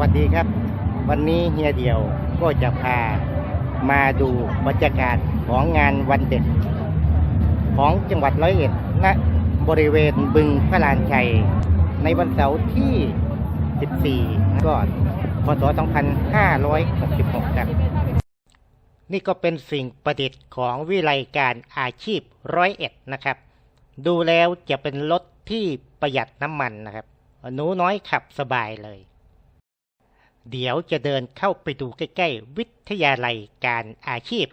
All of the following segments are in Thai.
วัสดีครับ วันนี้เฮียเดียวก็จะพามาดูบรรยากาศของงานวันเด็ก ของจังหวัดร้อยเอ็ดณบริเวณบึงพระลานชัย ในวันเสาร์ที่ 14ก็พศ2566ครับนี่ก็เป็นสิ่งประดิษฐ์ของวิไลการอาชีพร้อยเอ็ดนะครับ ดูแล้วจะเป็นรถที่ประหยัดน้ำมันนะครับ หนูน้อยขับสบายเลย เดี๋ยวจะเดินเข้าไปดูใกล้ๆ วิทยาลัยการอาชีพ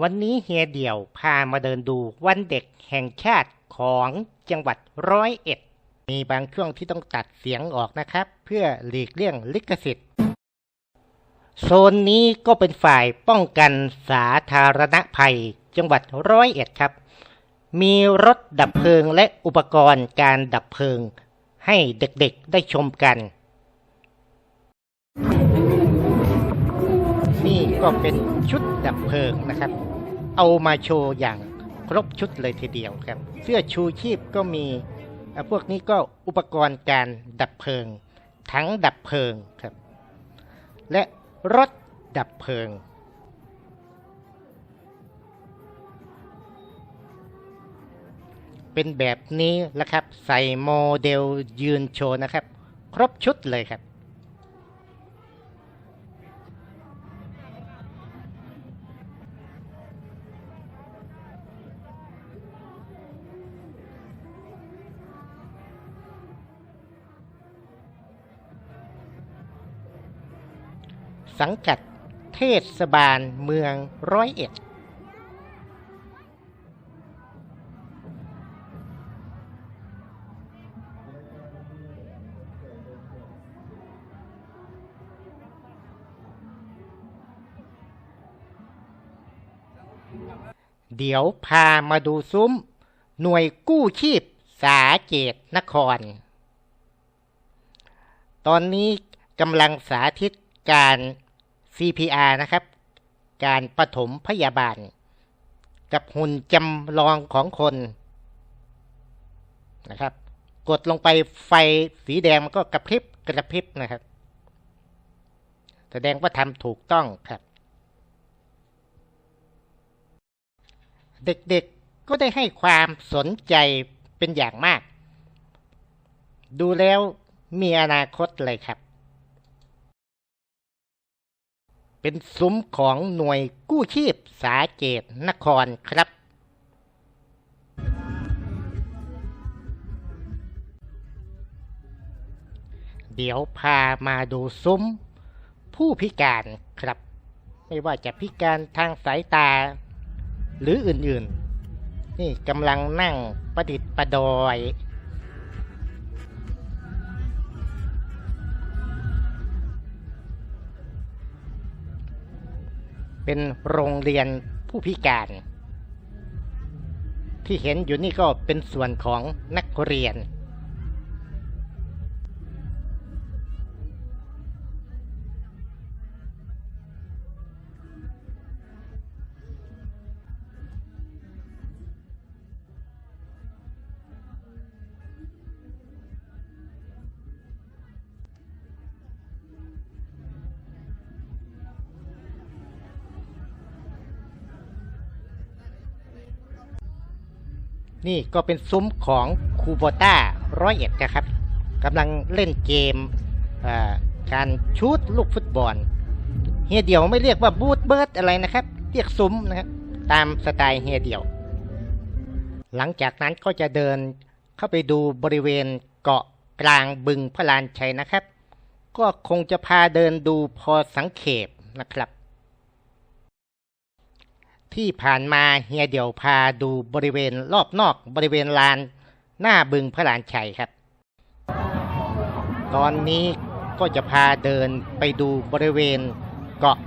วันนี้เฮียเดี่ยวพามาเดินดูวันเด็กแห่งชาติของจังหวัดร้อยเอ็ด มีบางช่วงที่ต้องตัดเสียงออกนะครับ เพื่อหลีกเลี่ยงลิขสิทธิ์ โซนนี้ก็เป็นฝ่ายป้องกันสาธารณภัยจังหวัดร้อยเอ็ดครับ มีรถดับเพลิงและอุปกรณ์การดับเพลิง ให้เด็กๆได้ชมกัน ก็เป็นชุดดับเพลิงนะครับ เอามาโชว์อย่างครบชุดเลยทีเดียวครับ เสื้อชูชีพก็มีอะพวกนี้ก็อุปกรณ์การดับเพลิง ทั้งดับเพลิงครับ และรถดับเพลิงเป็นแบบนี้แหละครับ ใส่โมเดลยืนโชว์นะครับ ครบชุดเลยครับ สังกัดเทศบาลเมืองร้อยเอ็ด เดี๋ยวพามาดูซุ้ม หน่วยกู้ชีพสาเกตนคร ตอนนี้กำลังสาธิต การ CPR นะครับ การปฐมพยาบาล กับหุ่นจำลองของคนนะครับ กดลงไปไฟสีแดงมันก็กระพริบกระพริบนะครับ แสดงว่าทำถูกต้องครับ เด็กๆก็ได้ให้ความสนใจเป็นอย่างมาก ดูแล้วมีอนาคตเลยครับ เป็นซุ้มของหน่วยกู้ชีพสาเกตนครครับ เดี๋ยวพามาดูซุ้ม ผู้พิการครับ ไม่ว่าจะพิการทางสายตา หรืออื่นๆ นี่กำลังนั่งประดิษฐ์ประดอย เป็นโรงเรียนผู้พิการ ที่เห็นอยู่นี่ก็เป็นส่วนของนักเรียน นี่ก็เป็นซุ้มของคูโบต้าร้อยเอ็ดนะครับกำลังเล่นเกมการชูตลูกฟุตบอลเฮียเดียวไม่เรียกว่าบูทเบิร์ดอะไรนะครับ เรียกซุ้มนะครับตามสไตล์เฮียเดียว หลังจากนั้นก็จะเดินเข้าไปดูบริเวณเกาะกลางบึงพระลานชัยนะครับ ก็คงจะพาเดินดูพอสังเขปนะครับ ที่ผ่านมาเฮียเดี่ยวพาดูบริเวณรอบนอกบริเวณลาน หน้าบึงพระลานชัยครับ ตอนนี้ก็จะพาเดินไปดูบริเวณเกาะ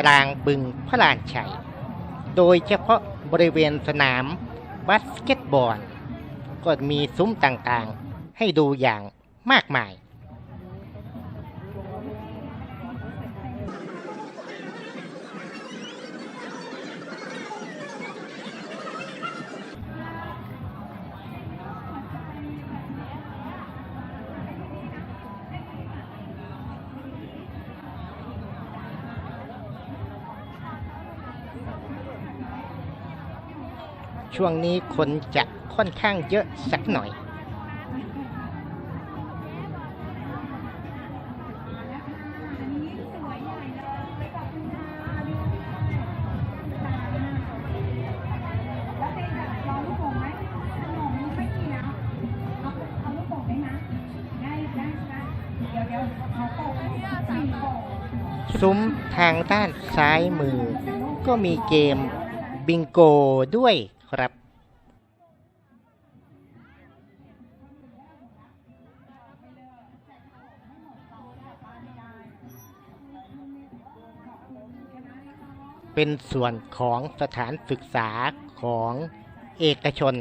กลางบึงพระลานชัย โดยเฉพาะบริเวณสนามบาสเกตบอล ก็มีซุ้มต่างๆ ให้ดูอย่างมากมาย ช่วงนี้คนจะค่อนข้างเยอะสักหน่อยซุ้มทางด้านซ้ายมือ ก็มีเกมบิงโกด้วย เป็นส่วนของสถานศึกษาของเอกชน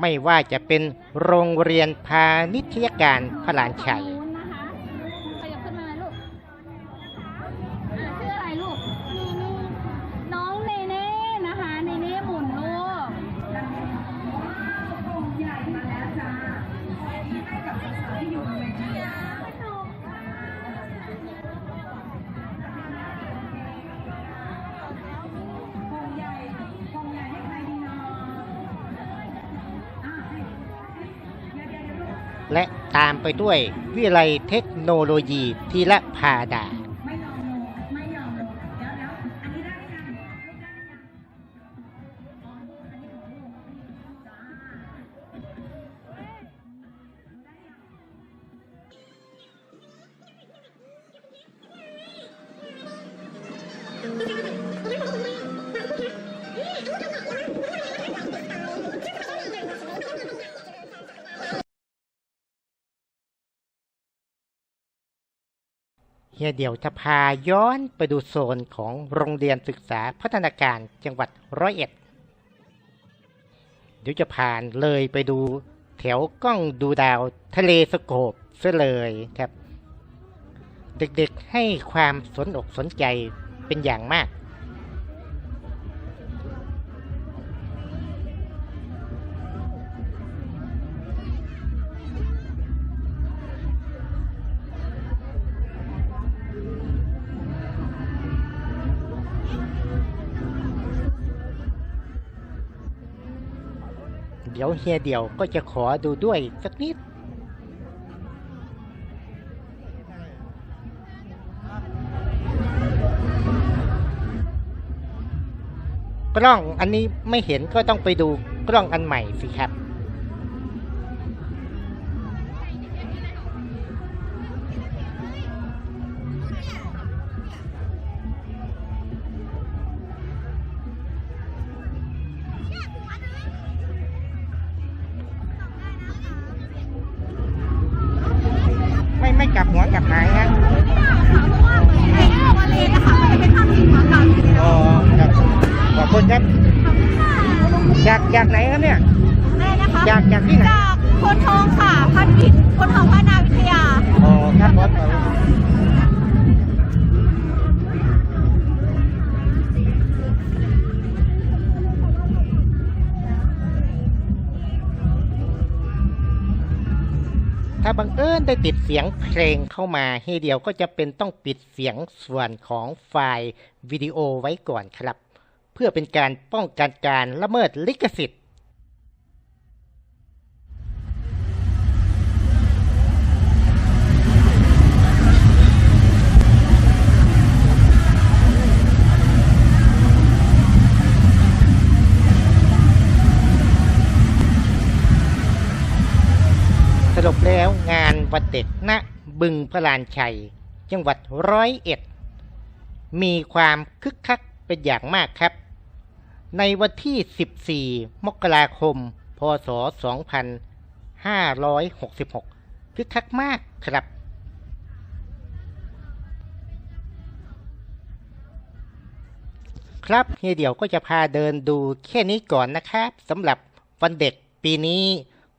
ไม่ว่าจะเป็นโรงเรียนพาณิชยการพระลานชัย และตามไปด้วยวิทยาลัยเทคโนโลยีทีละพาดา เฮียเดี่ยวจะพาย้อนไปดูโซนของโรงเรียนศึกษาพัฒนาการจังหวัดร้อยเอ็ด เดี๋ยวจะผ่านเลยไปดูแถวกล้องดูดาวทะเลสโคบซะเลยครับ เด็กๆให้ความสนอกสนใจเป็นอย่างมาก ดี๋ยวเฮียเดี่ยวก็จะขอดูด้วยสักนิด กล้องอันนี้ไม่เห็นก็ต้องไปดูกล้องอันใหม่สิครับ กลับหัวกลับหางนะไอ้เนี่ยวันเลนนะคะมันเป็นภาพสีขาวดำอ๋อครับขอบคุณครับอยากอยากไหนครับเนี่ยแม่นะคะอยากอยากที่ไหนจากโพนทองค่ะพันวิทย์โพนทองพัฒนาวิทยาอ๋อครับผม ถ้าบังเอิญได้ติดเสียงเพลงเข้ามาให้เดียวก็จะเป็นต้องปิดเสียงส่วนของไฟล์วิดีโอไว้ก่อนครับ เพื่อเป็นการป้องกันการละเมิดลิขสิทธิ์ แล้วงานวันเด็กณบึงพระลานชัย จังหวัดร้อยเอ็ด มีความคึกคักเป็นอย่างมากครับ ในวันที่ 14 มกราคม พศ 2566 คึกคักมากครับครับเฮียเดี่ยวก็จะพาเดินดูแค่นี้ก่อนนะครับสำหรับวันเด็กปีนี้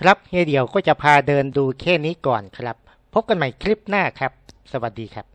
ครับเฮียเดียวก็จะพาเดินดูแค่นี้ก่อนครับ พบกันใหม่คลิปหน้าครับ สวัสดีครับ